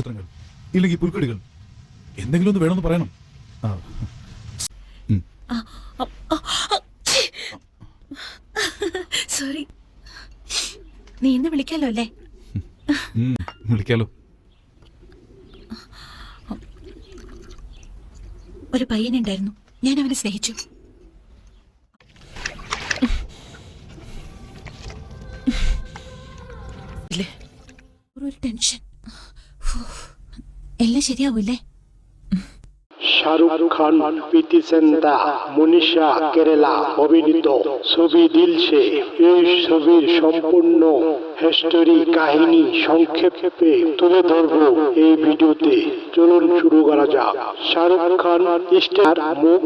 ചിത്രങ്ങൾ ഇല്ലെങ്കിൽ പുൽക്കടികൾ എന്തെങ്കിലും ഒന്ന് വേണമെന്ന് പറയണം. സോറി. നീ ഇന്ന് വിളിക്കാലോ അല്ലേ? വിളിക്കാലോ. ഒരു പയ്യനുണ്ടായിരുന്നു ഞാൻ അവനെ സ്നേഹിച്ചു? ഒരു ടെൻഷൻ. എല്ലാം ശരിയാവൂല്ലേ শাহরুখ খান প্রীতি সেন্তা মনীষা কেরালা অভিনীত ছবি দিলসে এই ছবির সম্পূর্ণ হিস্টোরি কাহিনী সংক্ষেপে তুলে ধরবো এই ভিডিওতে। চলুন শুরু করা যাক। শাহরুখ খান স্টার মুখ,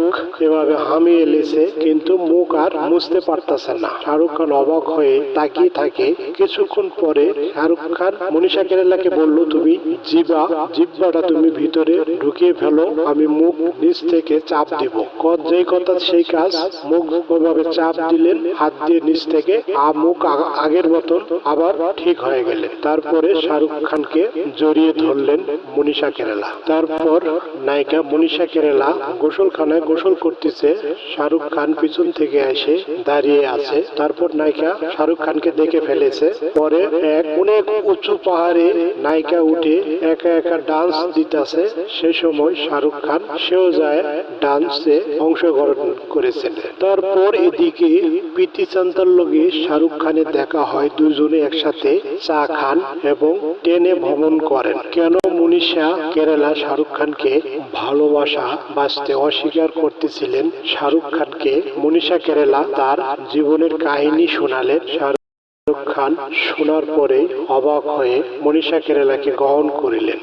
এভাবে হামিয়ে এলেছে কিন্তু মুখ আর মুছতে পারতেছে না। শাহরুখ খান অবাক হয়ে তাকিয়ে থাকে। কিছুক্ষণ পরে শাহরুখ খান মনীষা কেরালাকে বলল, তুমি জিবা জিব্বাটা তুমি ভিতরে ঢুকিয়ে ফেলো, আমি মুখ নিচ থেকে চাপ দিব। কত যেই কথা সেই কাজ, মুখ ওইভাবে চাপ দিলেন, হাত দিয়ে নিচ থেকে আ মুখ আগের মতন আবার ঠিক হয়ে গেলেন তারপরে শাহরুখ খানকে জড়িয়ে ধরলেন মনীষা কেরালা। তারপর নায়িকা মনীষা কেরালা গোসলখানায় গোসল করতেছে। শাহরুখ খান পিছন থেকে এসে দাঁড়িয়ে আছে। তারপর নায়িকা শাহরুখ খানকে দেখে ফেলেছে। পরে এক অনেক উঁচু পাহাড়ে নায়িকা উঠে একা একা ডান্স দিতেছে। সেই সময় শাহরুখ খান সেও যায় ডান্সে অংশগ্রহণ করেছিলেন তারপর এদিকে প্রীতি চান্তার লগে শাহরুখ খানের দেখা হয় দুজনে একসাথে চা খান এবং ট্রেনে ভ্রমণ করেন। কেন মনীষা কেরালা শাহরুখ খানকে ভালোবাসা বাঁচতে অস্বীকার করতেছিলেন? শাহরুখ খানকে মনীষা কেরালা তার জীবনের কাহিনী শোনালেন। শাহরুখ খান শোনার পরে অবাক হয়ে মনীষা কেরালাকে গ্রহণ করিলেন।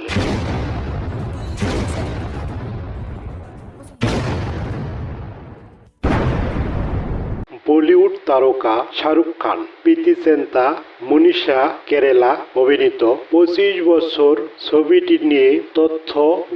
তারকা শাহরুখ খান। প্রীতি সেন্তা, মনীষা কেরালা অভিনীত। পঁচিশ বছর ছবিটি নিয়ে তথ্য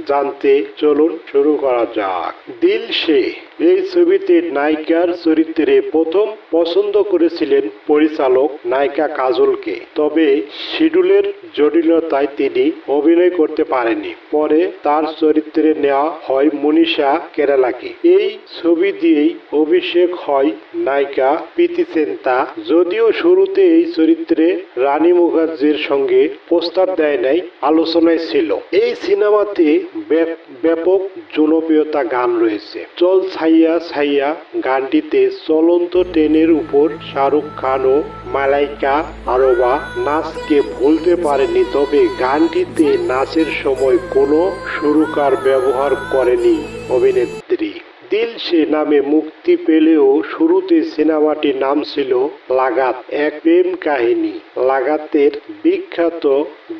জানতে চলুন, শুরু করা যাক। দিল সে এই ছবিতে নায়িকার চরিত্রে প্রথম পছন্দ করেছিলেন পরিচালক নায়িকা কাজলকে। তবে শিডিউলের জটিলতায় তিনি অভিনয় করতে পারেননি। পরে তার চরিত্রে নেওয়া হয় মনীষা কেরালাকে। এই ছবি দিয়েই অভিষেক হয় নায়িকা প্রীতি সেন্তা। যদিও শুরুতে এই চরিত্রে রানী মুখার্জির সঙ্গে প্রস্তাব দেয় নাই, আলোচনায় ছিল। এই সিনেমাতে ব্যাপ- ব্যাপক জনপ্রিয়তা গান রয়েছে। চল ছাইয়া ছাইয়া গানটিতে চলন্ত ট্রেনের উপর শাহরুখ খান ও মালাইকা আরবা নাচকে ভুলতে পারেনি তবে গানটিতে নাচের সময় কোনো সুরকার ব্যবহার করেনি অভিনেত্রী। দিল সে নামে মুক্তি পেলেও শুরুতে সিনেমাটির নাম ছিল লাগাত, এক প্রেম কাহিনী। লাগাতের বিখ্যাত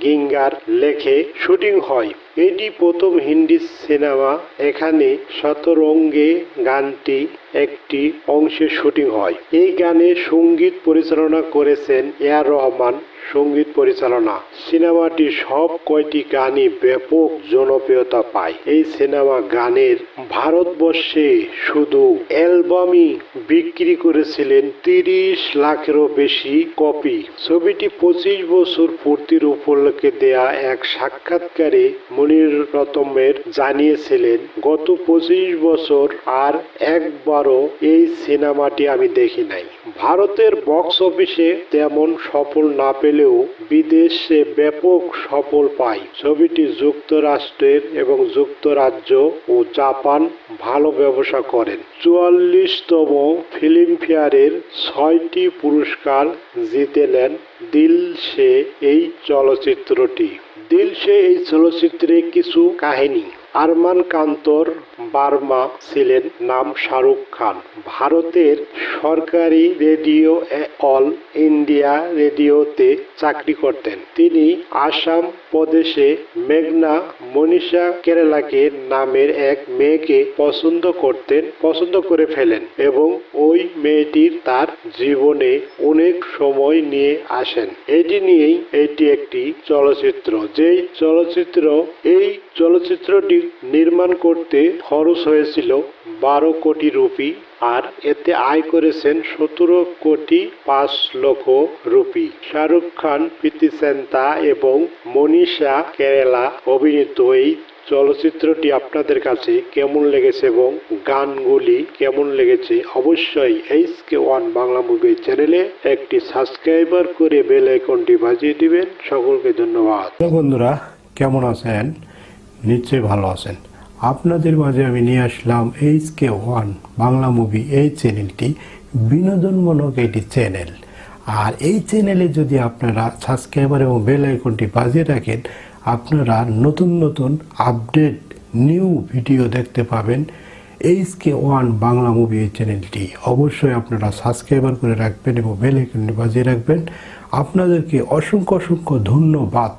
গিঙ্গার লেখে শুটিং হয়। এটি প্রথম হিন্দি সিনেমা। এখানে শতরঙ্গে গানটি একটি অংশে শুটিং হয়। এই গানে সংগীত পরিচালনা করেছেন এ রহমান সংগীত পরিচালনা। সিনেমাটি সব কয়টি গানই ব্যাপক জনপ্রিয়তা পায়। এই সিনেমা গানের ভারতবর্ষে শুধু অ্যালবামই বিক্রি করেছিলেন তিরিশ লাখেরও বেশি কপি। ছবিটি পঁচিশ বছর পূর্তির উপলক্ষে দেয়া এক সাক্ষাৎকারে মনির রতমের জানিয়েছিলেন, গত পঁচিশ বছর আর একবারও এই সিনেমাটি আমি দেখি নাই। ভারতের বক্স অফিসে তেমন সফল না পেলেও বিদেশে ব্যাপক সফল পায় ছবিটি যুক্তরাষ্ট্রের এবং যুক্তরাজ্য ও জাপান ভালো ব্যবসা করেন। চুয়াল্লিশতম ফিল্মফেয়ারের ছয়টি পুরস্কার জিতে নেন দিল সে এই চলচ্চিত্রটি। দিল এই চলচ্চিত্রে কিছু কাহিনী। আরমান কান্তর বার্মা ছিলেন নাম শাহরুখ খান। ভারতের সরকারি রেডিও অল ইন্ডিয়া রেডিওতে চাকরি করতেন। তিনি আসাম প্রদেশে মেঘনা মনীষা কেরালাকে নামের এক মেয়েকে পছন্দ করতেন, পছন্দ করে ফেলেন এবং ওই মেয়েটির তার জীবনে অনেক সময় নিয়ে আসেন। এটি নিয়েই এটি একটি চলচ্চিত্র। যেই চলচ্চিত্র এই চলচ্চিত্রটি নির্মাণ করতে খরচ হয়েছিল বারো কোটি রুপি আর এতে আয় করেছেন সতেরো কোটি পাঁচ লক্ষ রুপি। শাহরুখ খান, প্রীতি সেন্তা এবং মনীষা কেরালা অভিনীত এই চলচ্চিত্রটি আপনাদের কাছে কেমন লেগেছে এবং গানগুলি কেমন লেগেছে অবশ্যই H K one Bangla movie চ্যানেলে একটি সাবস্ক্রাইবার করে বেল আইকনটি বাজিয়ে দিবেন। সকলকে ধন্যবাদ। বন্ধুরা, কেমন আছেন? নিশ্চয়ই ভালো আছেন। আপনাদের মাঝে আমি নিয়ে আসলাম H K one Bangla movie এই চ্যানেলটি বিনোদনমূলক একটি চ্যানেল আর এই চ্যানেলে যদি আপনারা সাবস্ক্রাইবার এবং বেল আইকনটি বাজিয়ে রাখেন, আপনারা নতুন নতুন আপডেট নিউ ভিডিও দেখতে পাবেন। H K one Bangla movie এই চ্যানেলটি অবশ্যই আপনারা সাবস্ক্রাইবার করে রাখবেন এবং বেল আইকনটি বাজিয়ে রাখবেন। আপনাদেরকে অসংখ্য অসংখ্য ধন্যবাদ।